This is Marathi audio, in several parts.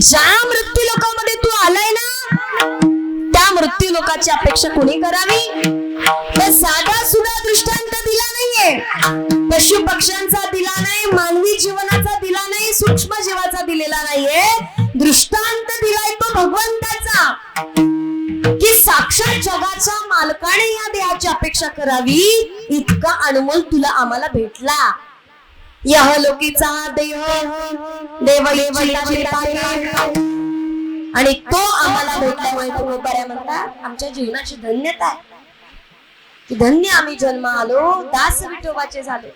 ज्या मृत्यू लोकांमध्ये तू आलाय ना त्या मृत्यू लोकांची अपेक्षा कोणी करावी? तर साधा सुद्धा दृष्टांत दिला नाहीये. पशु पक्ष्यांचा दिला नाही मानवी जीवनाचा दिला नाही सूक्ष्म जीवाचा दिलेला नाहीये. दृष्टांत दिलाय तो भगवंताचा. की साक्षात जगाच्या मालकाने या देहाची अपेक्षा करावी? इतका अनमोल तुला आम्हाला भेटला. यह लोकीचा देव आणि तो आम्हाला भेटल्यामुळे तुम्ही बऱ्या म्हणतात आमच्या जीवनाची धन्यता आहे. की धन्य आम्ही जन्म आलो दास विठोबाचे झालो.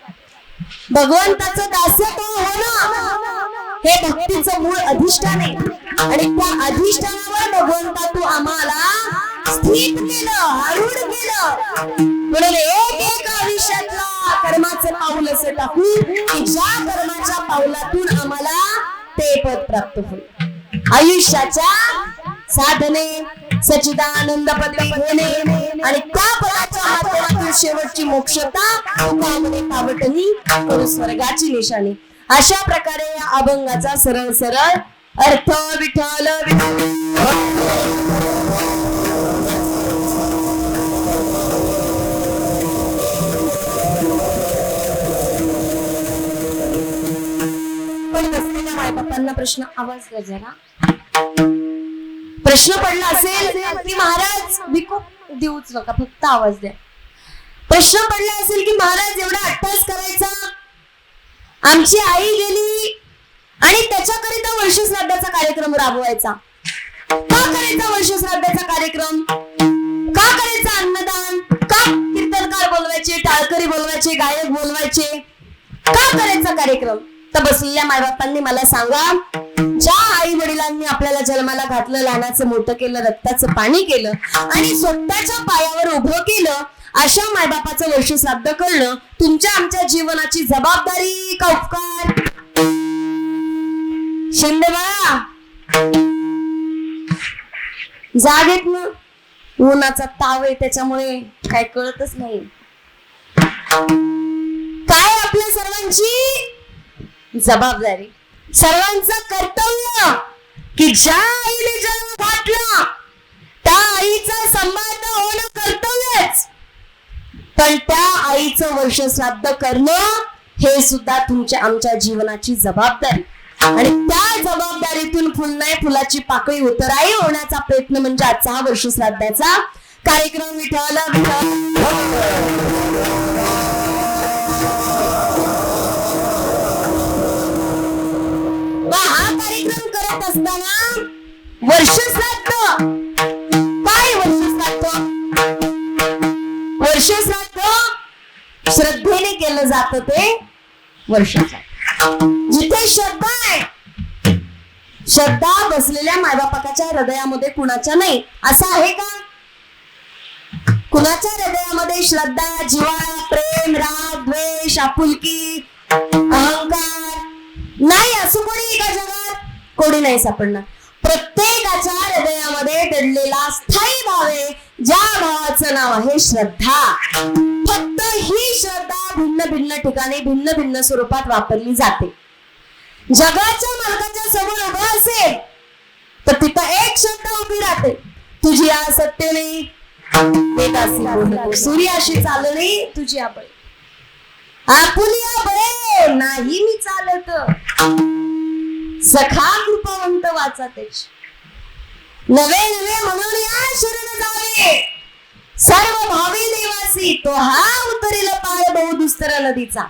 भगवंताचं होणं हे भक्तीचं मूळ अधिष्ठान आहे. आणि त्या अधिष्ठानावर भगवंता तू आम्हाला स्थित केलं हरुड केलं म्हणून एक एक आयुष्यातला कर्माचं पाऊल असं टाकू की ज्या कर्माच्या पाऊलातून आम्हाला ते पद प्राप्त होईल. आयुष्याच्या साधने सचिदानंद पदवी घेणे आणि त्या पदाच्या माध्यमातून शेवटची मोक्षता तुकामध्ये पावटणी करू स्वर्गाची निशाणी. अशा प्रकारे या अभंगाचा सरळ सरळ अर्थ विठ्ठल विठ्ठल. बसलेल्या प्रश्न आवाज द्या जरा. प्रश्न पडला असेल की महाराज भिको देऊच नका फक्त आवाज द्या. प्रश्न पडला असेल की महाराज एवढा अट्टास करायचा? आमची आई गेली आणि त्याच्याकरिता वर्ष श्राद्धाचा कार्यक्रम राबवायचा. का करायचा वर्ष श्राद्धाचा कार्यक्रम? का करायचा अन्नदान? का कीर्तनकार बोलवायचे टाळकरी बोलवायचे गायक बोलवायचे? का करायचा कार्यक्रम? तर बसलेल्या मायबापांनी मला सांगा ज्या आई वडिलांनी आपल्याला जन्माला घातलं लहानाचं मोठं केलं रक्ताचं पाणी केलं आणि स्वतःच्या पायावर उभं केलं अशा मायबापाचं वर्ष श्राद्ध करणं तुमच्या आमच्या जीवनाची जबाबदारी का उपकार? शिंदे बाळा जागेत ना. उन्हाचा ताव आहे त्याच्यामुळे काय कळतच नाही. काय आपल्या सर्वांची? जबाबदारी. सर्वांचं कर्तव्य की ज्या आईने जन्म घातला त्या आईचा संबंध होणं कर्तव्यच. पण त्या आईचं वर्ष श्राद्ध करणं हे सुद्धा तुमच्या आमच्या जीवनाची जबाबदारी. आणि त्या जबाबदारीतून फुल फुलाची पाकळी उतराई होण्याचा प्रयत्न म्हणजे आजचा हा वर्ष श्राद्धाचा कार्यक्रम विठ्ठल करत असताना वर्ष श्राद्ध काय वर्ष श्राद्ध वर्ष श्राद्ध श्रद्धेने केलं जात ते वर्ष जिथे श्रद्धा आहे श्रद्धा बसलेल्या मायबापाच्या हृदयामध्ये कुणाच्या नाही? असं आहे का? कुणाच्या हृदयामध्ये श्रद्धा जीवा प्रेम राग द्वेष आपुलकी अहंकार? नाही असं कोणी का जगात? कोणी नाही सापडणार. प्रत्येकाच्या हृदयामध्ये दडलेला स्थायी भाव आहे ज्या भावाचं नाव आहे श्रद्धा. फक्त ही श्रद्धा भिन्न भिन्न ठिकाणी भिन्न भिन्न स्वरूपात वापरली जाते. जगाच्या मालकाच्या समोर उभं असेल तर तिथं एक श्रद्धा उभी राहते. तुझी आ सत्य नाही सूर्याशी चालली तुझी आपण आपुलिया बळे. सखा कृपावंत वाचा त्याची नवे नवे म्हणून या शरण जावे सर्व भावी देवासी तो हा उतरेल पाय बहु दुस्तर नदीचा.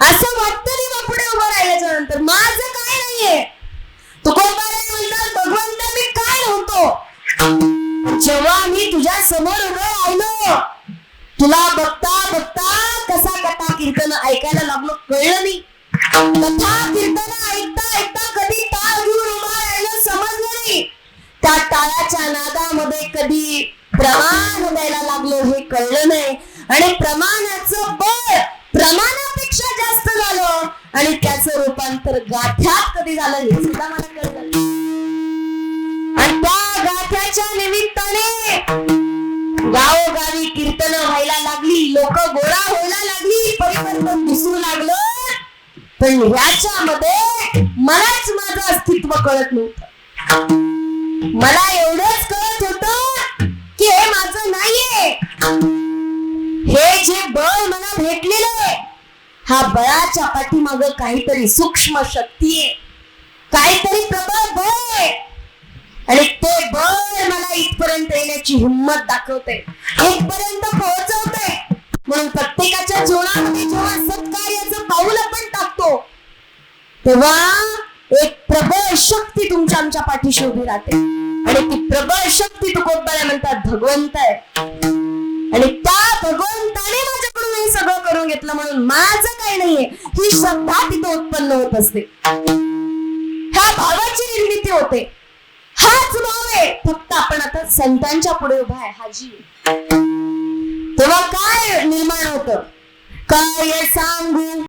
असं वाटतं देवा पुढे उभं राहिल्याच्या नंतर. माझं काय नाहीये? तुकोबाराय म्हणतात भगवंत मी काय नव्हतो जेव्हा मी तुझ्या समोर उभं राहिलो तुला बघता बघता कसा कथा कीर्तन ऐकायला लागलो कळलं नाही. कथा कीर्तन ऐकता ऐकता त्या नादामध्ये कधी प्रमाण द्यायला लागलो हे कळलं नाही. आणि प्रमाणाचं बळ प्रमाणापेक्षा जास्त झालं आणि त्याचं रूपांतर गाठ्यात कधी झालं हे सुद्धा मला कळलं आणि त्या गाठ्याच्या निमित्ताने गावोगावी कीर्तन व्हायला लागली लोक गोळा व्हायला लागली परिवर्तन दिसू लागलं. पण ह्याच्यामध्ये मलाच माझं अस्तित्व कळत नव्हतं. मला एवढंच कळत होत की हे माझं नाहीये. हे जे बळ मला भेटलेलं हा बळाच्या पाठीमाग काहीतरी सूक्ष्म शक्ती आहे. काहीतरी प्रबळ बळ आहे. आणि ते बळ मला इथपर्यंत येण्याची हिंमत दाखवते इथपर्यंत पोहोचवते म्हणून प्रत्येकाच्या जीवनामध्ये जेव्हा सत्कार्याचं पाऊल आपण टाकतो तेव्हा एक प्रबळ शक्ती तुमच्या आमच्या पाठीशी उभी राहते. आणि ती प्रबळ शक्ती तुकोबाला म्हणतात? भगवंत आहे. आणि त्या भगवंताने माझ्याकडून हे सगळं करून घेतलं म्हणून माझं काही नाहीये. ही श्रद्धा तिथं उत्पन्न होत असते. ह्या भावाची निर्मिती होते. हाच भाव आहे. फक्त आपण आता संतांच्या पुढे उभा आहे. हा जीव. तेव्हा काय निर्माण होत? काय सांगू?